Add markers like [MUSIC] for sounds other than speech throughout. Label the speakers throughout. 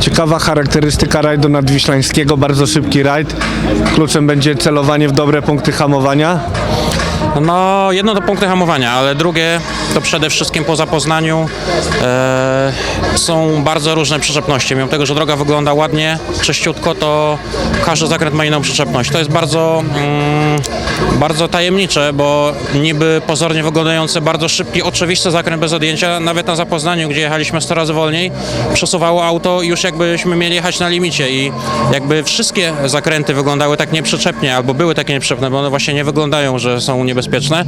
Speaker 1: Ciekawa charakterystyka rajdu nadwiślańskiego, bardzo szybki rajd. Kluczem będzie celowanie w dobre punkty hamowania.
Speaker 2: No, jedno to punkty hamowania, ale drugie to przede wszystkim po zapoznaniu e, są bardzo różne przyczepności. Mimo tego, że droga wygląda ładnie, czyściutko, to każdy zakręt ma inną przyczepność. To jest bardzo, mm, bardzo tajemnicze, bo niby pozornie wyglądający bardzo szybki, oczywisty zakręt bez odjęcia, nawet na zapoznaniu, gdzie jechaliśmy 100 razy wolniej, przesuwało auto już jakbyśmy mieli jechać na limicie. I jakby wszystkie zakręty wyglądały tak nieprzyczepnie, albo były takie nieprzyczepne, bo one właśnie nie wyglądają, że są niebezpieczne,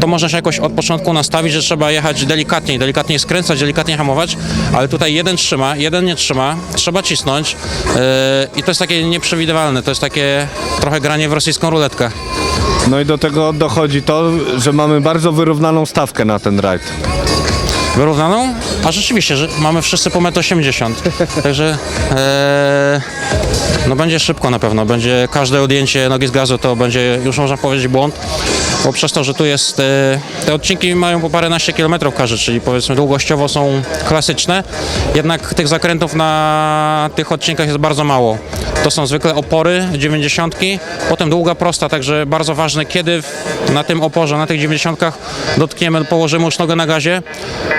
Speaker 2: to można się jakoś od początku nastawić, że trzeba jechać delikatniej, delikatnie skręcać, delikatnie hamować, ale tutaj jeden trzyma, jeden nie trzyma, trzeba cisnąć yy, i to jest takie nieprzewidywalne, to jest takie trochę granie w rosyjską ruletkę.
Speaker 1: No i do tego dochodzi to, że mamy bardzo wyrównaną stawkę na ten rajd.
Speaker 2: Wyrównaną? A rzeczywiście, że mamy wszyscy po 1,80 m. [LAUGHS] Także e, no będzie szybko na pewno. Będzie każde odjęcie nogi z gazu to będzie już można powiedzieć błąd. Bo przez to, że tu jest. E, te odcinki mają po paręnaście kilometrów każdy, czyli powiedzmy długościowo są klasyczne. Jednak tych zakrętów na tych odcinkach jest bardzo mało. To są zwykle opory 90, potem długa prosta, także bardzo ważne, kiedy na tym oporze, na tych 90 dotkniemy, położymy już nogę na gazie,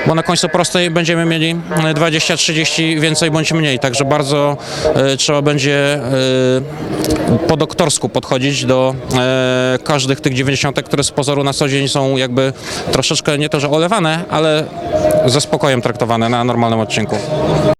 Speaker 2: bo na końcu prostej będziemy mieli e, 20-30 więcej bądź mniej, także bardzo e, trzeba będzie e, po doktorsku podchodzić do e, każdych tych 90, które z pozoru na co dzień są jakby troszeczkę nie to, że olewane, ale ze spokojem traktowane na normalnym odcinku.